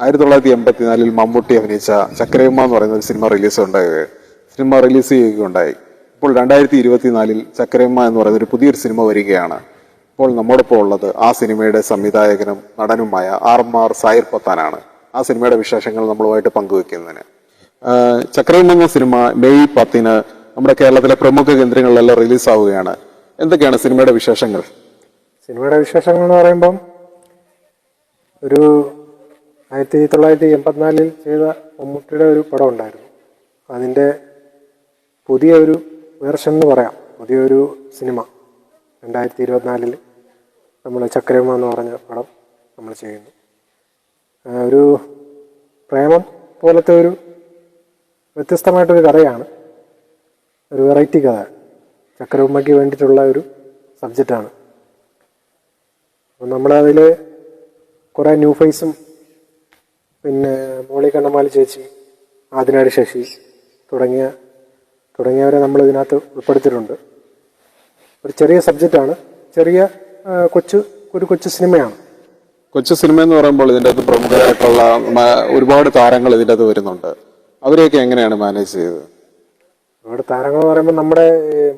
ആയിരത്തി തൊള്ളായിരത്തി എൺപത്തിനാലിൽ മമ്മൂട്ടി അഭിനയിച്ച ചക്രയമ്മ എന്ന് പറയുന്ന ഒരു സിനിമ റിലീസ് ഉണ്ടായത് സിനിമ റിലീസ് ചെയ്യുകയുണ്ടായി. ഇപ്പോൾ രണ്ടായിരത്തി ഇരുപത്തിനാലിൽ ചക്രയമ്മ എന്ന് പറയുന്ന ഒരു പുതിയൊരു സിനിമ വരികയാണ്. ഇപ്പോൾ നമ്മോടൊപ്പം ഉള്ളത് ആ സിനിമയുടെ സംവിധായകനും നടനുമായ ആർ എം ആർ സായിർ പത്താനാണ്. ആ സിനിമയുടെ വിശേഷങ്ങൾ നമ്മളുമായിട്ട് പങ്കുവെക്കുന്നതിന് ചക്രയമ്മ എന്ന സിനിമ മെയ് പത്തിന് നമ്മുടെ കേരളത്തിലെ പ്രമുഖ കേന്ദ്രങ്ങളിലെല്ലാം റിലീസാവുകയാണ്. എന്തൊക്കെയാണ് സിനിമയുടെ വിശേഷങ്ങൾ? സിനിമയുടെ വിശേഷങ്ങൾ എന്ന് പറയുമ്പം ഒരു ആയിരത്തി തൊള്ളായിരത്തി എൺപത്തിനാലിൽ ചെയ്ത മമ്മൂട്ടിയുടെ ഒരു പടം ഉണ്ടായിരുന്നു. അതിന്റെ പുതിയ ഒരു വേർഷൻ എന്ന് പറയാം. പുതിയൊരു സിനിമ രണ്ടായിരത്തി ഇരുപത്തിനാലിൽ നമ്മൾ ചക്രമ എന്ന് പറഞ്ഞ പടം നമ്മൾ ചെയ്യുന്നു. ഒരു പ്രേമം പോലത്തെ ഒരു വ്യത്യസ്തമായിട്ടൊരു കഥയാണ്. ഒരു വെറൈറ്റി കഥ. ചക്രവർമ്മയ്ക്ക് വേണ്ടിയിട്ടുള്ള ഒരു സബ്ജക്റ്റാണ് അപ്പം നമ്മളതിൽ കുറേ ന്യൂ ഫേസും പിന്നെ മോളി കണ്ണമാലി ചേച്ചി ആദിനാട് ശശി തുടങ്ങിയ തുടങ്ങിയവരെ നമ്മൾ ഇതിനകത്ത് ഉൾപ്പെടുത്തിയിട്ടുണ്ട്. ഒരു ചെറിയ സബ്ജക്റ്റാണ് ചെറിയ കൊച്ചു ഒരു കൊച്ചു സിനിമയാണ്. കൊച്ചു സിനിമ എന്ന് പറയുമ്പോൾ ഇതിന്റെ അകത്ത് പ്രമുഖരായിട്ടുള്ള ഒരുപാട് താരങ്ങൾ ഇതിന്റെ അകത്ത് വരുന്നുണ്ട്. അവരെയൊക്കെ എങ്ങനെയാണ് മാനേജ് ചെയ്തത്? ഒരുപാട് താരങ്ങൾ എന്ന് പറയുമ്പോൾ നമ്മുടെ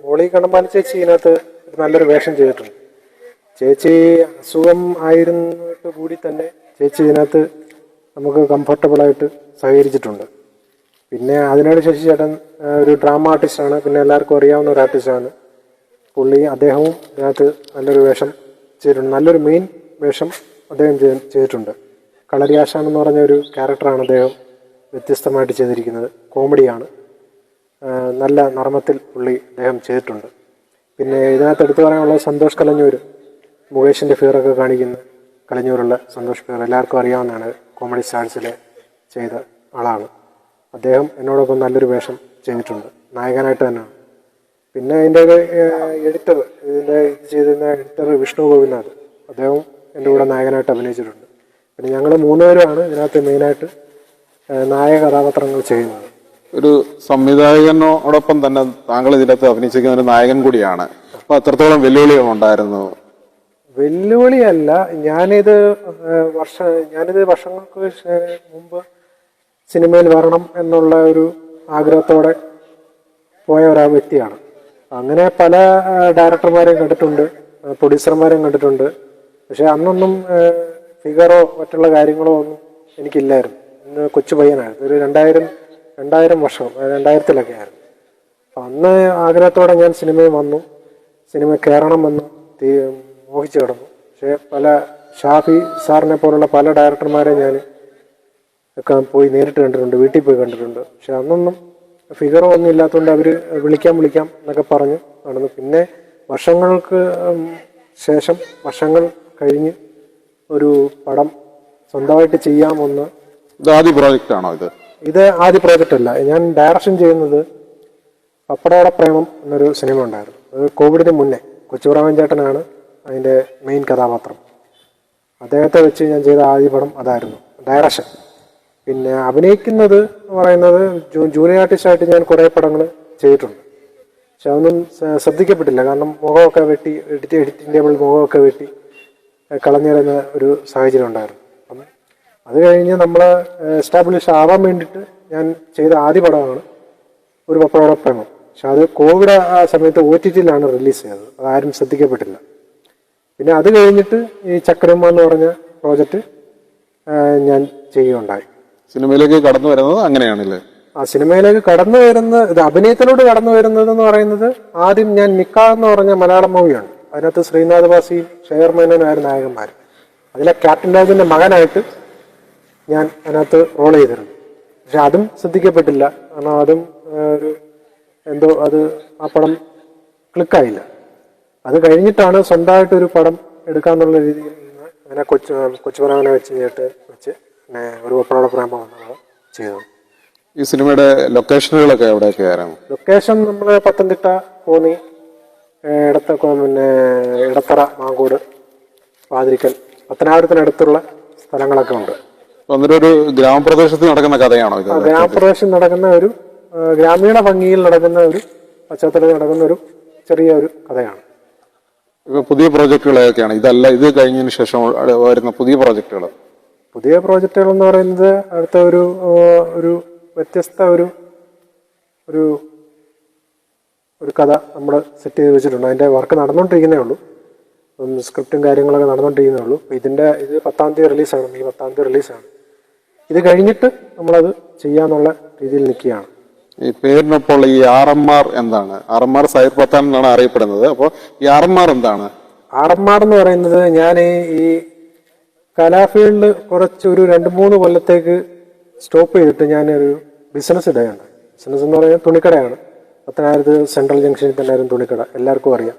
മോളി കണ്ണമാലി ചേച്ചി ഇതിനകത്ത് നല്ലൊരു വേഷം ചെയ്തിട്ടുണ്ട്. ചേച്ചി അസുഖം ആയിരുന്നിട്ട് കൂടി തന്നെ ചേച്ചി ഇതിനകത്ത് നമുക്ക് കംഫർട്ടബിളായിട്ട് സഹകരിച്ചിട്ടുണ്ട്. പിന്നെ അതിനോട് ശശി ചേട്ടൻ ഒരു ഡ്രാമ ആർട്ടിസ്റ്റാണ് പിന്നെ എല്ലാവർക്കും അറിയാവുന്ന ഒരു ആർട്ടിസ്റ്റാണ് പുള്ളി അദ്ദേഹവും ഇതിനകത്ത് നല്ലൊരു വേഷം ചെയ്തിട്ടുണ്ട്. നല്ലൊരു മെയിൻ വേഷം അദ്ദേഹം ചെയ്- ചെയ്തിട്ടുണ്ട്. കളരിയാശാൻ എന്ന് പറഞ്ഞ ഒരു ക്യാരക്ടറാണ് അദ്ദേഹം വ്യത്യസ്തമായിട്ട് ചെയ്തിരിക്കുന്നത്. കോമഡിയാണ് നല്ല നർമ്മത്തിൽ പുള്ളി അദ്ദേഹം ചെയ്തിട്ടുണ്ട്. പിന്നെ ഇതിനകത്ത് എടുത്തു പറയാനുള്ളത് സന്തോഷ് കലഞ്ഞൂർ മുകേഷിന്റെ ഫിയറൊക്കെ കാണിക്കുന്ന കലഞ്ഞൂരുള്ള സന്തോഷ് ഫിയർ എല്ലാവർക്കും അറിയാവുന്നതാണ്. കോമഡി സ്റ്റാൻസിൽ ചെയ്ത ആളാണ്. അദ്ദേഹം എന്നോടൊപ്പം നല്ലൊരു വേഷം ചെയ്തിട്ടുണ്ട്. നായകനായിട്ട് തന്നെയാണ്. പിന്നെ ഇതിന്റെ എഡിറ്റർ ഇതിന്റെ ഇത് ചെയ്തിരുന്ന എഡിറ്റർ വിഷ്ണു ഗോപിനാഥ്. അദ്ദേഹം എന്റെ കൂടെ നായകനായിട്ട് അഭിനയിച്ചിട്ടുണ്ട്. പിന്നെ ഞങ്ങൾ മൂന്നുപേരുമാണ് ഇതിനകത്ത് മെയിനായിട്ട് നായക കഥാപാത്രങ്ങൾ ചെയ്യുന്നത്. ഒരു സംവിധായകനോടൊപ്പം തന്നെ താങ്കൾ ഇതിനകത്ത് അഭിനയിച്ചിരിക്കുന്ന ഒരു നായകൻ കൂടിയാണ്. അപ്പോൾ അത്രത്തോളം വെല്ലുവിളികൾ ഉണ്ടായിരുന്നു? വെല്ലുവിളിയല്ല. ഞാനിത് വർഷ ഞാനിത് വർഷങ്ങൾക്ക് മുമ്പ് സിനിമയിൽ വരണം എന്നുള്ള ഒരു ആഗ്രഹത്തോടെ പോയ ഒരാ വ്യക്തിയാണ്. അങ്ങനെ പല ഡയറക്ടർമാരെയും കണ്ടിട്ടുണ്ട് പ്രൊഡ്യൂസർമാരെയും കണ്ടിട്ടുണ്ട്. പക്ഷെ അന്നൊന്നും ഫിഗറോ മറ്റുള്ള കാര്യങ്ങളോ ഒന്നും എനിക്കില്ലായിരുന്നു. ഇന്ന് കൊച്ചു പയ്യനായിരുന്നു. ഒരു രണ്ടായിരം രണ്ടായിരം വർഷം രണ്ടായിരത്തിലൊക്കെ ആയിരുന്നു. അപ്പം അന്ന് ആഗ്രഹത്തോടെ ഞാൻ സിനിമയിൽ വന്നു. സിനിമ കയറണമെന്ന് മോഹിച്ചു കിടന്നു. പക്ഷേ പല ഷാഫി സാറിനെ പോലുള്ള പല ഡയറക്ടർമാരെ ഞാൻ ഒക്കെ പോയി നേരിട്ട് കണ്ടിട്ടുണ്ട് വീട്ടിൽ പോയി കണ്ടിട്ടുണ്ട്. പക്ഷെ അന്നൊന്നും ഫിഗറോ ഒന്നും ഇല്ലാത്തതുകൊണ്ട് അവർ വിളിക്കാം വിളിക്കാം എന്നൊക്കെ പറഞ്ഞു നടന്നു. പിന്നെ വർഷങ്ങൾക്ക് ശേഷം വർഷങ്ങൾ കഴിഞ്ഞ് ഒരു പടം സ്വന്തമായിട്ട് ചെയ്യാമെന്ന് ഇത് ആദ്യ പ്രോജക്റ്റ് ആണോ ഇത്? ഇത് ആദ്യ പ്രോജക്റ്റ് അല്ല. ഞാൻ ഡയറക്ഷൻ ചെയ്യുന്നത് പപ്പടോട പ്രേമം എന്നൊരു സിനിമ ഉണ്ടായിരുന്നു. അത് കോവിഡിന് മുന്നേ കൊച്ചുറാമൻ ചേട്ടനാണ് അതിന്റെ മെയിൻ കഥാപാത്രം. അദ്ദേഹത്തെ വെച്ച് ഞാൻ ചെയ്ത ആദ്യ പടം അതായിരുന്നു ഡയറക്ഷൻ പിന്നെ അഭിനയിക്കുന്നത് എന്ന് പറയുന്നത് ജൂ ജൂനിയർ ആർട്ടിസ്റ്റായിട്ട് ഞാൻ കുറേ പടങ്ങൾ ചെയ്തിട്ടുണ്ട്. പക്ഷെ അതൊന്നും ശ്രദ്ധിക്കപ്പെട്ടില്ല. കാരണം മുഖമൊക്കെ വെട്ടി എഡിറ്റ് എഡിറ്റിംഗ് ടേബിൾ മുഖമൊക്കെ വെട്ടി കളഞ്ഞിരുന്ന ഒരു സാഹചര്യം ഉണ്ടായിരുന്നു. അപ്പം അത് കഴിഞ്ഞ് നമ്മൾ എസ്റ്റാബ്ലിഷ് ആവാൻ വേണ്ടിയിട്ട് ഞാൻ ചെയ്ത ആദ്യ പടമാണ് ഒരു പ്രേമം പക്ഷെ അത് കോവിഡ് ആ സമയത്ത് ഒ ടി ടിയിലാണ് റിലീസ് ചെയ്തത്. അതാരും ശ്രദ്ധിക്കപ്പെട്ടില്ല. പിന്നെ അത് കഴിഞ്ഞിട്ട് ഈ ചക്രമ്മ എന്ന് പറഞ്ഞ പ്രോജക്റ്റ് ഞാൻ ചെയ്യുകയുണ്ടായി. സിനിമയിലേക്ക് കടന്നു വരുന്നത് അങ്ങനെയാണല്ലേ? ആ സിനിമയിലേക്ക് കടന്നു വരുന്ന ഇത് അഭിനയത്തിലൂടെ കടന്നു വരുന്നത് എന്ന് പറയുന്നത് ആദ്യം ഞാൻ നിക്ക എന്ന് പറഞ്ഞ മലയാളം മൂവിയാണ്. അതിനകത്ത് ശ്രീനാഥ് വാസിയും ഷെയർ മേനോനായിരുന്നു നായകന്മാർ അതിലെ ക്യാപ്റ്റൻ രാജിന്റെ മകനായിട്ട് ഞാൻ അതിനകത്ത് റോൾ ചെയ്തിരുന്നു. പക്ഷെ അതും ശ്രദ്ധിക്കപ്പെട്ടില്ല. കാരണം അതും ഒരു എന്തോ അത് ആ പടം ക്ലിക്കായില്ല അത് കഴിഞ്ഞിട്ടാണ് സ്വന്തമായിട്ട് ഒരു പടം എടുക്കാന്നുള്ള രീതിയിൽ നിന്ന് അങ്ങനെ കൊച്ചു കൊച്ചുപരാമനെ വെച്ച് ചെയ്തിട്ട് വെച്ച് പിന്നെ ഒരു പപ്പടോടെ പ്രേമം എന്നുള്ളത് ചെയ്തത്. ഈ സിനിമയുടെ ലൊക്കേഷനുകളൊക്കെ എവിടെയൊക്കെ ആയിരുന്നു? ലൊക്കേഷൻ നമ്മൾ പത്തനംതിട്ട കോന്നി ഇടത്ത പിന്നെ ഇടത്തറ മാങ്കോട് പാതിരിക്കൽ പത്തനാപുരത്തിനടുത്തുള്ള സ്ഥലങ്ങളൊക്കെ ഉണ്ട്. ഒരു ഗ്രാമപ്രദേശത്ത് നടക്കുന്ന കഥയാണോ ഇത്? ഗ്രാമപ്രദേശം നടക്കുന്ന ഒരു ഗ്രാമീണ ഭംഗിയിൽ നടക്കുന്ന ഒരു പശ്ചാത്തലത്തിൽ നടക്കുന്ന ഒരു ചെറിയ ഒരു കഥയാണ്. പുതിയ പ്രോജക്റ്റുകൾ ഏതൊക്കെയാണ് ഇതല്ല ഇത് കഴിഞ്ഞതിന് ശേഷം വരുന്ന പുതിയ പ്രോജക്റ്റുകൾ പുതിയ പ്രോജക്റ്റുകൾ എന്ന് പറയുന്നത് അടുത്ത ഒരു ഒരു വ്യത്യസ്ത ഒരു ഒരു ഒരു കഥ നമ്മൾ സെറ്റ് ചെയ്ത് വെച്ചിട്ടുണ്ട്. അതിന്റെ വർക്ക് നടന്നുകൊണ്ടിരിക്കുന്നേ ഉള്ളൂ. സ്ക്രിപ്റ്റും കാര്യങ്ങളൊക്കെ നടന്നുകൊണ്ടിരിക്കുന്നേ ഉള്ളൂ. അപ്പോൾ ഇതിന്റെ ഇത് പത്താം തീയതി റിലീസാണ്. മെയ് പത്താം തീയതി റിലീസാണ്. ഇത് കഴിഞ്ഞിട്ട് നമ്മളത് ചെയ്യാന്നുള്ള രീതിയിൽ നിൽക്കുകയാണ്. ഈ പേരിനൊപ്പം ഈ ആർ എം ആർ എന്താണ്? R M R Sair Pathan എന്നാണ് അറിയപ്പെടുന്നത്. അപ്പോൾ ഈ ആർ എം ആർ എന്താണ്? ആർ എം ആർ എന്ന് പറയുന്നത് ഞാൻ ഈ കലാഫീൽഡ് കുറച്ച് ഒരു രണ്ട് മൂന്ന് കൊല്ലത്തേക്ക് സ്റ്റോപ്പ് ചെയ്തിട്ട് ഞാൻ ഒരു ബിസിനസ് ഇടയാണ്. ബിസിനസ് എന്ന് പറയുന്നത് തുണിക്കടയാണ്. പത്തനായിരത്ത് സെൻട്രൽ ജംഗ്ഷനിൽ തന്നെ തുണിക്കട. എല്ലാവർക്കും അറിയാം.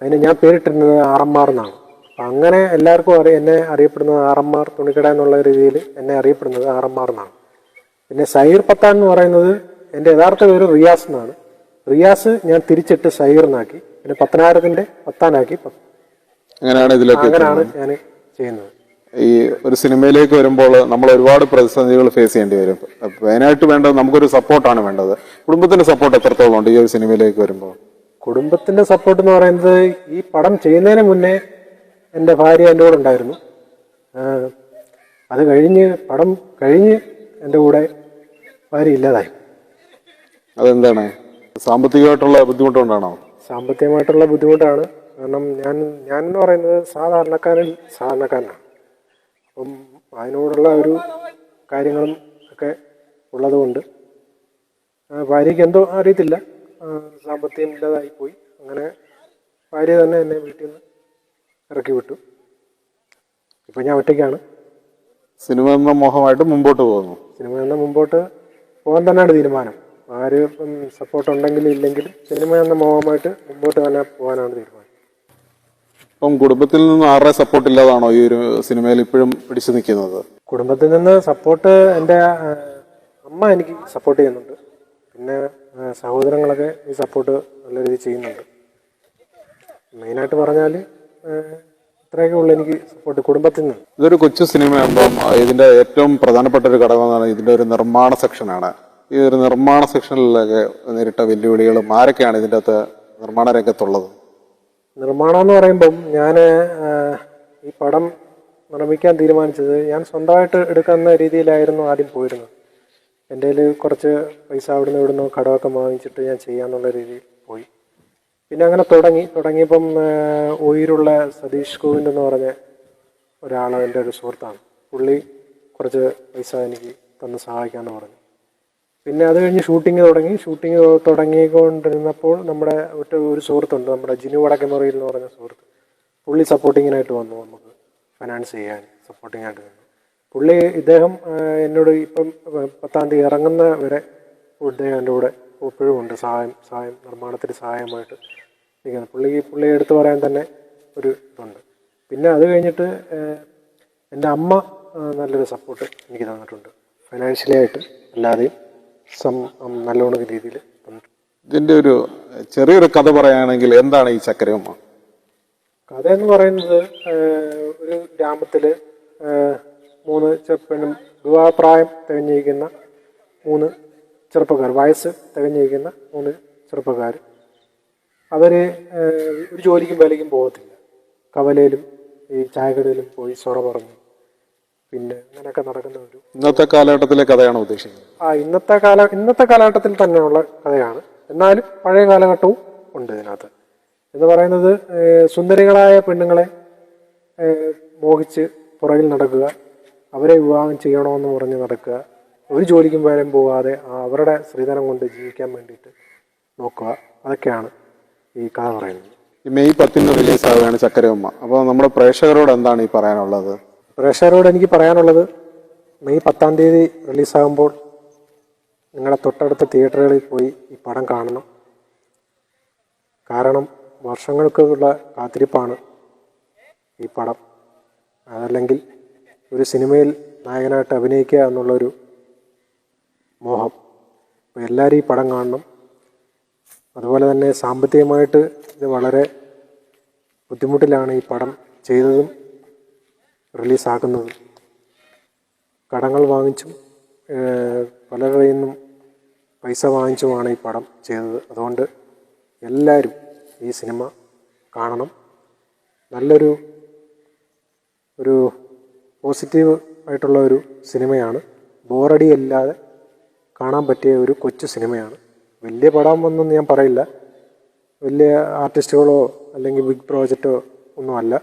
അതിന് ഞാൻ പേരിട്ടിരുന്നത് ആർ എം ആർ എന്നാണ്. അപ്പം അങ്ങനെ എല്ലാവർക്കും അറിയാം. എന്നെ അറിയപ്പെടുന്നത് ആർ എം ആർ തുണിക്കട എന്നുള്ള രീതിയിൽ എന്നെ അറിയപ്പെടുന്നത് ആർ എം ആർ എന്നാണ്. പിന്നെ സൈർ പത്താൻ എന്ന് പറയുന്നത് എന്റെ യഥാർത്ഥ പേര് റിയാസ് എന്നാണ്. റിയാസ് ഞാൻ തിരിച്ചിട്ട് സൈറിനാക്കി. പിന്നെ പത്തനായിരത്തിന്റെ പത്താനാക്കി. അങ്ങനെയാണ് ഇതിലൊക്കെ അങ്ങനെയാണ് ഞാൻ ചെയ്യുന്നത്. ഈ ഒരു സിനിമയിലേക്ക് വരുമ്പോൾ നമ്മൾ ഒരുപാട് പ്രതിസന്ധികൾ ഫേസ് ചെയ്യേണ്ടി വരും. മെയിനായിട്ട് വേണ്ടത് നമുക്കൊരു സപ്പോർട്ടാണ് വേണ്ടത്. കുടുംബത്തിന്റെ സപ്പോർട്ട് എത്രത്തോളം ഉണ്ട് ഈ ഒരു സിനിമയിലേക്ക് വരുമ്പോൾ? കുടുംബത്തിന്റെ സപ്പോർട്ട് എന്ന് പറയുന്നത് ഈ പടം ചെയ്യുന്നതിന് മുന്നേ എന്റെ ഭാര്യ എന്റെ കൂടെ ഉണ്ടായിരുന്നു. അത് കഴിഞ്ഞ് പടം കഴിഞ്ഞ് എന്റെ കൂടെ ഭാര്യ ഇല്ലാതായി. അതെന്താണ്? സാമ്പത്തികമായിട്ടുള്ള ബുദ്ധിമുട്ടുകൊണ്ടാണോ? സാമ്പത്തികമായിട്ടുള്ള ബുദ്ധിമുട്ടാണ്. കാരണം ഞാൻ ഞാൻ എന്ന് പറയുന്നത് സാധാരണക്കാരൻ സാധാരണക്കാരനാണ്. അപ്പം അതിനോടുള്ള ഒരു കാര്യങ്ങളും ഒക്കെ ഉള്ളതുകൊണ്ട് ഭാര്യയ്ക്ക് എന്തോ അറിയത്തില്ല. സാമ്പത്തികം ഇല്ലാതായിപ്പോയി. അങ്ങനെ ഭാര്യ തന്നെ എന്നെ വീട്ടിൽ നിന്ന് ഇറക്കി വിട്ടു. ഇപ്പം ഞാൻ ഒറ്റയ്ക്കാണ്. സിനിമ എന്ന മോഹമായിട്ട് മുമ്പോട്ട് പോകുന്നു. സിനിമ എന്ന മുമ്പോട്ട് പോകാൻ തന്നെയാണ് തീരുമാനം. ആര് ഇപ്പം സപ്പോർട്ട് ഉണ്ടെങ്കിലും ഇല്ലെങ്കിലും സിനിമ എന്ന മോഹമായിട്ട് മുമ്പോട്ട് തന്നെ പോകാനാണ് തീരുമാനം. അപ്പം കുടുംബത്തിൽ നിന്ന് ആരുടെ സപ്പോർട്ട് ഇല്ലാതാണോ ഈ ഒരു സിനിമയിൽ ഇപ്പോഴും പിടിച്ചു നിൽക്കുന്നത്? കുടുംബത്തിൽ നിന്ന് സപ്പോർട്ട് എന്റെ അമ്മ എനിക്ക് സപ്പോർട്ട് ചെയ്യുന്നുണ്ട്. പിന്നെ സഹോദരങ്ങളൊക്കെ ഈ സപ്പോർട്ട് നല്ല രീതിയിൽ ചെയ്യുന്നുണ്ട്. മെയിനായിട്ട് പറഞ്ഞാൽ ഇത്രയൊക്കെ ഉള്ളു എനിക്ക് സപ്പോർട്ട് കുടുംബത്തിൽ നിന്ന്. ഇതൊരു കൊച്ചു സിനിമയാകുമ്പം ഇതിന്റെ ഏറ്റവും പ്രധാനപ്പെട്ട ഒരു ഘടകം എന്നാണ് ഇതിന്റെ ഒരു നിർമ്മാണ സെക്ഷനാണ്. ഈ ഒരു നിർമ്മാണ സെക്ഷനിലൊക്കെ നേരിട്ട വെല്ലുവിളികളും ആരൊക്കെയാണ് ഇതിന്റെ അകത്ത് നിർമ്മാണ രംഗത്തുള്ളത്? നിർമ്മാണം എന്ന് പറയുമ്പം ഞാൻ ഈ പടം നിർമ്മിക്കാൻ തീരുമാനിച്ചത് ഞാൻ സ്വന്തമായിട്ട് എടുക്കുന്ന രീതിയിലായിരുന്നു ആദ്യം പോയിരുന്നത്. എന്റെ കയ്യിൽ കുറച്ച് പൈസ അവിടുന്ന് ഇവിടുന്ന് കടമൊക്കെ വാങ്ങിച്ചിട്ട് ഞാൻ ചെയ്യാമെന്നുള്ള രീതിയിൽ പോയി. പിന്നെ അങ്ങനെ തുടങ്ങി. തുടങ്ങിയപ്പം ഉയരുള്ള സതീഷ് കോവിന്ദ് എന്ന് പറഞ്ഞ ഒരാൾ എന്റെ ഒരു സുഹൃത്താണ്. പുള്ളി കുറച്ച് പൈസ എനിക്ക് തന്ന് സഹായിക്കാമെന്ന് പറഞ്ഞു. പിന്നെ അത് കഴിഞ്ഞ് ഷൂട്ടിംഗ് തുടങ്ങി. ഷൂട്ടിംഗ് തുടങ്ങിക്കൊണ്ടിരുന്നപ്പോൾ നമ്മുടെ ഒറ്റ ഒരു സുഹൃത്തുണ്ട്. നമ്മുടെ ജിനു വടക്കമുറിയിൽ എന്ന് പറഞ്ഞ സുഹൃത്ത്. പുള്ളി സപ്പോർട്ടിങ്ങിനായിട്ട് വന്നു നമുക്ക്. ഫിനാൻസ് ചെയ്യാൻ സപ്പോർട്ടിംഗ് ആയിട്ട് വന്നു. പുള്ളി ഇദ്ദേഹം എന്നോട് ഇപ്പം പത്താം തീയതി ഇറങ്ങുന്ന വരെ ഇദ്ദേഹം എന്റെ കൂടെ എപ്പോഴും ഉണ്ട്. സഹായം സഹായം നിർമ്മാണത്തിന് സഹായമായിട്ട് നിൽക്കുന്നത് പുള്ളി പുള്ളി എടുത്തു പറയാൻ തന്നെ ഒരു ഇതുണ്ട്. പിന്നെ അത് കഴിഞ്ഞിട്ട് എന്റെ അമ്മ നല്ലൊരു സപ്പോർട്ട് എനിക്ക് തന്നിട്ടുണ്ട്. ഫിനാൻഷ്യലി ആയിട്ട് അല്ലാതെയും സം നല്ലോണം രീതിയിൽ ഇതിന്റെ ഒരു ചെറിയൊരു കഥ പറയുകയാണെങ്കിൽ എന്താണ് ഈ ചക്കരയമ്മ കഥ എന്ന് പറയുന്നത് ഒരു ഗ്രാമത്തിൽ മൂന്ന് ചെറുപ്പനും വിവാഹപ്രായം തികഞ്ഞിരിക്കുന്ന മൂന്ന് ചെറുപ്പക്കാർ വയസ്സ് തികഞ്ഞിരിക്കുന്ന മൂന്ന് ചെറുപ്പക്കാർ അവർ ഒരു ജോലിക്കും വേലയ്ക്കും പോകത്തില്ല. കവലയിലും ഈ ചായക്കടയിലും പോയി സൊറ പറഞ്ഞു. പിന്നെ അങ്ങനെയൊക്കെ നടക്കുന്ന ഒരു ഇന്നത്തെ കാലഘട്ടത്തിലെ കഥയാണ് ഉദ്ദേശിക്കുന്നത്? ആ ഇന്നത്തെ കാല ഇന്നത്തെ കാലഘട്ടത്തിൽ തന്നെയുള്ള കഥയാണ്. എന്നാലും പഴയ കാലഘട്ടവും ഉണ്ട് ഇതിനകത്ത്. എന്ന് പറയുന്നത് സുന്ദരികളായ പെണ്ണുങ്ങളെ മോഹിച്ച് പുറകിൽ നടക്കുക അവരെ വിവാഹം ചെയ്യണമെന്ന് പറഞ്ഞ് നടക്കുക ഒരു ജോലിക്കും വരം പോകാതെ അവരുടെ സ്ത്രീധനം കൊണ്ട് ജീവിക്കാൻ വേണ്ടിയിട്ട് നോക്കുക അതൊക്കെയാണ് ഈ കഥ പറയുന്നത്. ഈ മെയ് പത്തിന് റിലീസ് ആവുകയാണ് ചക്കരയമ്മ അപ്പോൾ നമ്മുടെ പ്രേക്ഷകരോട് എന്താണ് ഈ പറയാനുള്ളത്? പ്രേക്ഷകരോട് എനിക്ക് പറയാനുള്ളത് മെയ് പത്താം തീയതി റിലീസാകുമ്പോൾ നിങ്ങളുടെ തൊട്ടടുത്ത തിയേറ്ററുകളിൽ പോയി ഈ പടം കാണണം. കാരണം വർഷങ്ങൾക്കുള്ള കാത്തിരിപ്പാണ് ഈ പടം. അതല്ലെങ്കിൽ ഒരു സിനിമയിൽ നായകനായിട്ട് അഭിനയിക്കുക എന്നുള്ളൊരു മോഹം. അപ്പോൾ എല്ലാവരും ഈ പടം കാണണം. അതുപോലെ തന്നെ സാമ്പത്തികമായിട്ട് ഇത് വളരെ ബുദ്ധിമുട്ടിലാണ് ഈ പടം ചെയ്തതും. റിലീസാക്കുന്നതും കടങ്ങൾ വാങ്ങിച്ചും പലരുടെ നിന്നും പൈസ വാങ്ങിച്ചുമാണ് ഈ പടം ചെയ്തത്. അതുകൊണ്ട് എല്ലാവരും ഈ സിനിമ കാണണം. നല്ലൊരു ഒരു പോസിറ്റീവ് ആയിട്ടുള്ള ഒരു സിനിമയാണ്. ബോറടി അല്ലാതെ കാണാൻ പറ്റിയ ഒരു കൊച്ചു സിനിമയാണ്. വലിയ പടം ഒന്നും ഞാൻ പറയില്ല. വലിയ ആർട്ടിസ്റ്റുകളോ അല്ലെങ്കിൽ ബിഗ് പ്രോജക്റ്റോ ഒന്നുമല്ല.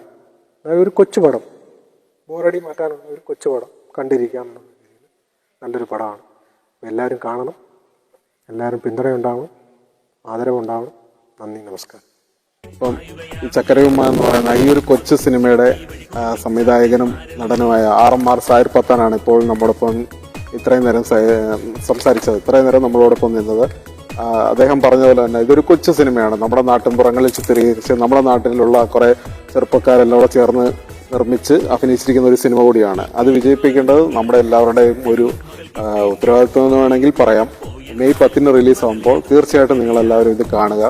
ഒരു കൊച്ചു പടം. ബോറടി മാറ്റാനുള്ള ഒരു കൊച്ചു പടം കണ്ടിരിക്കാമെന്നുള്ള രീതിയിൽ നല്ലൊരു പടമാണ്. എല്ലാവരും കാണണം. എല്ലാവരും പിന്തുണയുണ്ടാവണം. ആദരവുണ്ടാവണം. നന്ദി നമസ്കാരം. ഇപ്പം ഈ ചക്കരയുമ്മ എന്ന് പറയുന്ന ഈ ഒരു കൊച്ചു സിനിമയുടെ സംവിധായകനും നടനുമായ ആർ എം ആർ സായർ പത്താനാണ് ഇപ്പോൾ നമ്മോടൊപ്പം ഇത്രയും നേരം സംസാരിച്ചത്. ഇത്രയും നേരം നമ്മളോടൊപ്പം നിന്നത്. അദ്ദേഹം പറഞ്ഞതുപോലെ തന്നെ ഇതൊരു കൊച്ചു സിനിമയാണ്. നമ്മുടെ നാട്ടിൻപുറങ്ങളിൽ ചിത്രീകരിച്ച് നമ്മുടെ നാട്ടിലുള്ള കുറേ ചെറുപ്പക്കാരെല്ലാം കൂടെ ചേർന്ന് നിർമ്മിച്ച് അഭിനയിച്ചിരിക്കുന്ന ഒരു സിനിമ കൂടിയാണ്. അത് വിജയിപ്പിക്കേണ്ടത് നമ്മുടെ എല്ലാവരുടെയും ഒരു ഉത്തരവാദിത്വം എന്ന് വേണമെങ്കിൽ പറയാം. മെയ് പത്തിന് റിലീസ് ആകുമ്പോൾ തീർച്ചയായിട്ടും നിങ്ങൾ എല്ലാവരും ഇത് കാണുക.